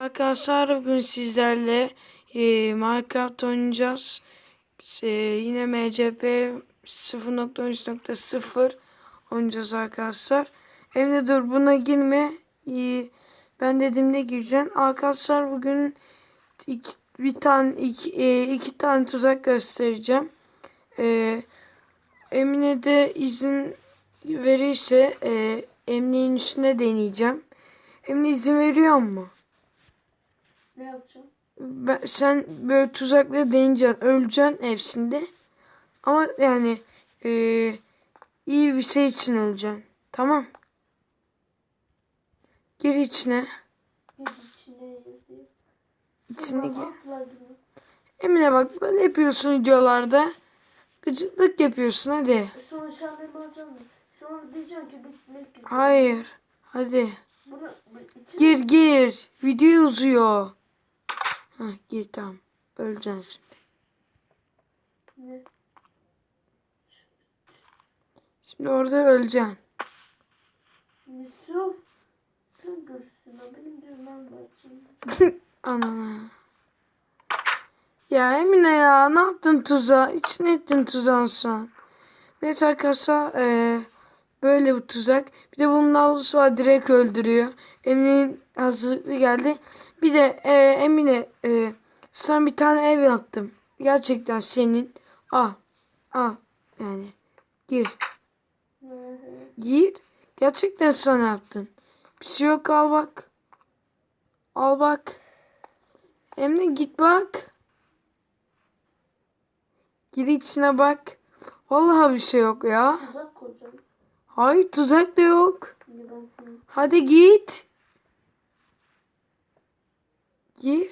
Arkadaşlar bugün sizlerle e, Minecraft oynayacağız. E, yine MCP 0.13.0 oynayacağız arkadaşlar. Emre dur buna girme. E, ben dediğimde gireceksin. Arkadaşlar bugün iki, bir tane iki, e, iki tane tuzak göstereceğim. E, Emine de izin verirse e, Emine'nin üstüne deneyeceğim. Emine izin veriyor mu? Ne yapacağım? Ben, sen böyle tuzakla deneyeceksin. Öleceksin hepsinde. Ama yani e, iyi bir şey için öleceksin. Tamam. Gir içine. İçine gir. Emine bak böyle yapıyorsun videolarda. Gıcıklık yapıyorsun hadi. E sonra şahane alacağım mı? Sonra diyeceğim ki bitmek gibi. Hayır. Hadi. Buna, bu iki Gir gir. Video uzuyor. Ha gir tamam. Öleceksin şimdi. Ne? Şimdi orada öleceksin. Yusuf. Sen görürsün. ha, Benim görmem lazım. Anana. Ya Emine ya ne yaptın tuzağa? İçine ettin tuzağın sen. Neyse arkadaşlar eee, böyle bu tuzak. Bir de bunun havlusu var direkt öldürüyor. Emine'nin hazırlıklı geldi. Bir de eee, Emine eee sana bir tane ev yaptım. Gerçekten senin. Al. Al. Yani gir. Gir. Gerçekten sana yaptın. Bir şey yok al bak. Al bak. Emre git bak. Gir içine bak. Vallahi bir şey yok ya. Uzak koyacağım. Hayır tuzak da yok. Hadi git. Gir.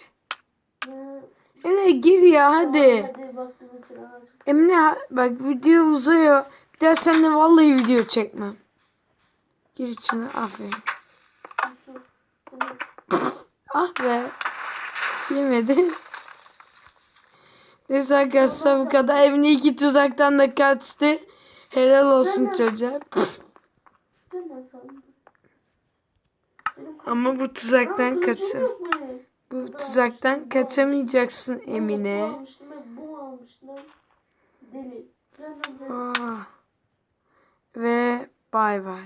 Ne? Emre gir ya hadi. Ha- bak video uzuyor. Bir daha seninle vallahi video çekmem. Gir içine aferin. Ah be. Yemedi. Neyse arkadaşlar bu kadar. Emine iki tuzaktan da kaçtı. Helal olsun çocuğa. Ama bu tuzaktan Aa, kaçın. Bu tuzaktan kaçamayacaksın Emine. de Ah. Ve bay bay.